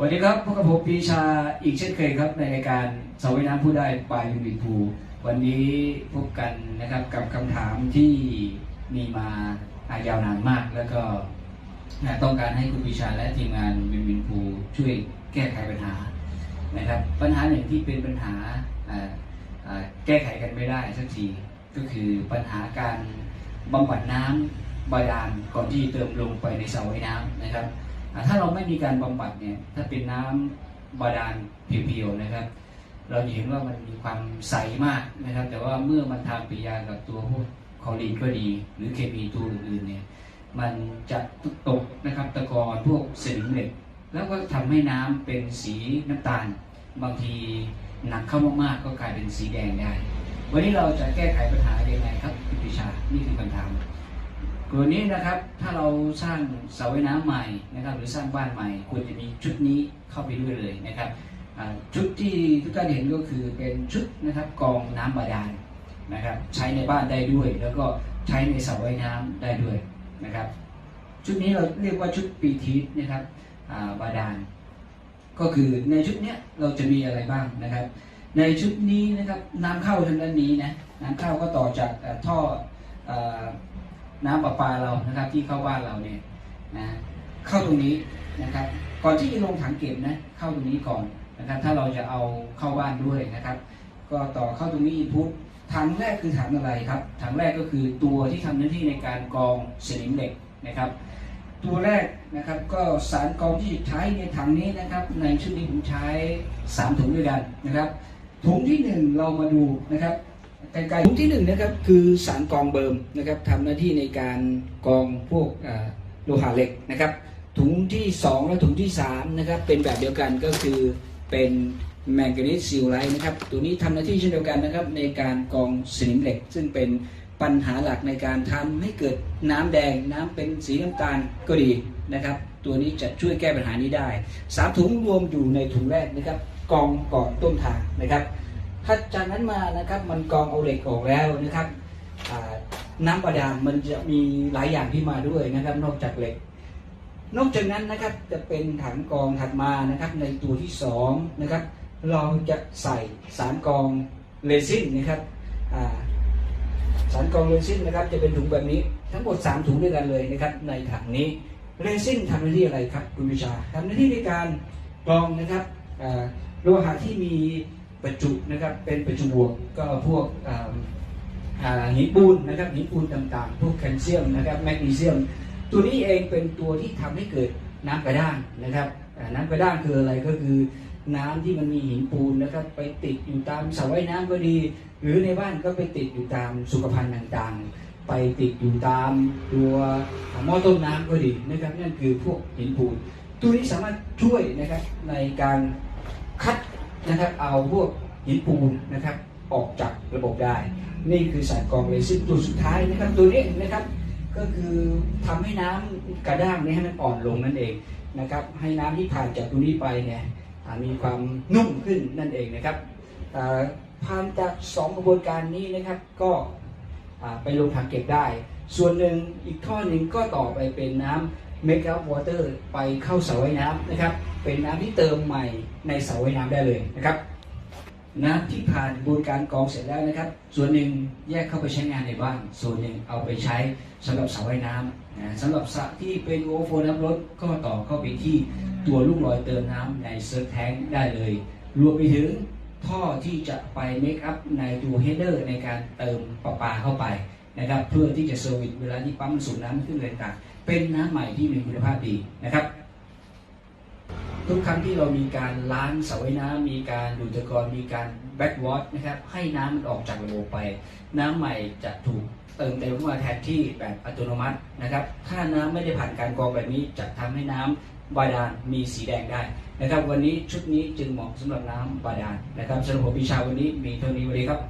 วันนี้ครับพบกับผมปีชาอีกเช่นเคยครับในรายการสาวยน้ำผู้ได้ปลายวินภู วันนี้พบกันนะครับกับคำถามที่มีมาอายาวนานมาก แล้วก็ต้องการให้คุณปีชาและทีมงานวินวินภูช่วยแก้ไขปัญหานะครับปัญหาหนึ่งที่เป็นปัญหาแก้ไขกันไม่ได้สักทีก็คือปัญหาการบำบัดน้ำบาดาลก่อนที่เติมลงไปในสระว่ายน้ำนะครับ ถ้าเราไม่มีการบำบัดเนี่ยถ้าเป็นน้ำบาดาลเพียวๆนะครับ เราจะเห็นว่ามันมีความใสมากนะครับ แต่ว่าเมื่อมันทำปฏิกิริยากับตัวพวกคอรีนก็ดี หรือเคมีตัวอื่นๆเนี่ยมันจะตกนะครับตะกอนพวกสนิมเหล็ก แล้วก็ทำให้น้ำเป็นสีน้ำตาล บางทีหนักเข้ามากๆก็กลายเป็นสีแดงได้ วันนี้เราจะแก้ไขปัญหายังไงครับคุณปิชา นี่คือคำถาม กรณีนะครับถ้าเราสร้างเสาว่ายน้ำใหม่นะครับ หรือสร้างบ้านใหม่ควรจะมีชุดนี้เข้าไปด้วยเลยนะครับชุดที่ทุกท่านเห็นก็คือเป็นชุดนะครับกองน้ำบาดาลนะครับ ใช้ในบ้านได้ด้วย แล้วก็ใช้ในเสาว่ายน้ำได้ด้วยนะครับ ชุดนี้เราเรียกว่าชุดปีทีสนะครับบาดาลก็คือในชุดเนี้ยเราจะมีอะไรบ้างนะครับ ในชุดนี้นะครับน้ำเข้าทางด้านนี้นะน้ำเข้าก็ต่อจากท่ออ น้ำประปาเรานะครับ ที่เข้าบ้านเราเนี่ยนะเข้าตรงนี้นะครับ ก่อนที่จะลงถังเก็บนะเข้าตรงนี้ก่อนนะครับ ถ้าเราจะเอาเข้าบ้านด้วยนะครับ ก็ต่อเข้าตรงนี้อินพุตถังแรกคือถังอะไรครับถังแรกก็คือตัวที่ทำหน้าที่ในการกรองสนิมเหล็กนะครับ ตัวแรกนะครับก็สารกรองที่ใช้ในถังนี้นะครับ ในชุดนี้ผมใช้สามถุงด้วยกันนะครับ ถุงที่หนึ่งเรามาดูนะครับ ไกลๆถุงที่หนึ่งนะครับคือสารกองเบิร์มนะครับทำหน้าที่ในการกองพวกโลหะเหล็กนะครับ ถุงที่ 2 และถุงที่3นะครับเป็นแบบเดียวกันก็คือเป็นแมงกานีสซิลไลท์นะครับตัวนี้ทำหน้าที่เช่นเดียวกันนะครับในการกองสนิมเหล็ก ซึ่งเป็นปัญหาหลักในการทำให้เกิดน้ำแดงน้ำเป็นสีน้ำตาลก็ดีนะครับ ตัวนี้จะช่วยแก้ปัญหานี้ได้สามถุงรวมอยู่ในถุงแรกนะครับกองก่อนต้นทางนะครับ ถ้าจากนั้นมานะครับมันกองเอาเหล็กออกแล้วนะครับอ่าน้ำบาดาลมันจะมีหลายอย่างที่มาด้วยนะครับ นอกจากเหล็ก นอกจากนั้นนะครับจะเป็นถังกองถัดมานะครับ ในตัวที่สองนะครับเราจะใส่สารกองเรซินนะครับสารกองเรซินนะครับ จะเป็นถุงแบบนี้ทั้งหมด 3 ถุงด้วยกันเลยนะครับ ในถังนี้เรซินทำหน้าที่อะไรครับคุณวิชาทำหน้าที่ในการกรองนะครับโลหะที่มี ประจุนะครับเป็นประจุบวกก็พวกหินปูนนะครับหินปูนต่างๆ พวกแคลเซียมนะครับแมกนีเซียม ตัวนี้เองเป็นตัวที่ทำให้เกิดน้ำกระด้างนะครับน้ำกระด้างคืออะไรก็คือน้ำที่มันมีหินปูนนะครับไปติดอยู่ตามสระว่ายน้ำก็ดี หรือในบ้านก็ไปติดอยู่ตามสุขภัณฑ์ต่างๆ ไปติดอยู่ตามตัวหม้อต้มน้ำก็ดีนะครับนั่นคือพวกหินปูน ตัวนี้สามารถช่วยนะครับในการคัด นะครับ เอาพวกหินปูนนะครับออกจากระบบได้ นี่คือสารกรองเลซินตัวสุดท้ายนะครับตัวนี้นะครับ ก็คือทำให้น้ำกระด้างนี้ให้มันอ่อนลงนั่นเองนะครับ ให้น้ำที่ผ่านจากตัวนี้ไปเนี่ยมีความนุ่มขึ้นนั่นเองนะครับอ่าผ่านจากสองกระบวนการนี้นะครับก็ไปลงถังเก็บได้ ส่วนหนึ่งอีกข้อหนึ่งก็ต่อไปเป็นน้ำ เมกะวอเตอร์ไปเข้าสระว่ายน้ำนะครับ เป็นน้ำที่เติมใหม่ในสระว่ายน้ำได้เลยนะครับน้ำที่ผ่านกระบวนการกรองเสร็จแล้วนะครับ ส่วนหนึ่งแยกเข้าไปใช้งานในบ้าน ส่วนหนึ่งเอาไปใช้สำหรับสระว่ายน้ำนะสำหรับสระที่เป็นโอโฟน้ำลดก็ต่อเข้าไปที่ตัวลูกลอยเติมน้ำในเซิร์ฟแทงได้เลย รวมไปถึงท่อที่จะไปเมคอัพในตัวเฮดเดอร์ในการเติมประปาเข้าไป นะครับเพื่อที่จะเซอร์วิสเวลาที่ปั๊มมันสูบน้ำขึ้นอะไรต่างเป็นน้ำใหม่ที่มีคุณภาพดีนะครับ ทุกครั้งที่เรามีการล้างสระว่ายน้ำมีการดูดตะกอนมีการแบ็กวอชนะครับให้น้ำมันออกจากระบบไป น้ำใหม่จะถูกเติมเต็มเข้ามาแทนที่แบบอัตโนมัตินะครับ ถ้าน้ำไม่ได้ผ่านการกรองแบบนี้จะทำให้น้ำบาดาลมีสีแดงได้นะครับ วันนี้ชุดนี้จึงเหมาะสำหรับน้ำบาดาลนะครับสำหรับผมปีชาวันนี้มีเท่านี้วันนี้ครับ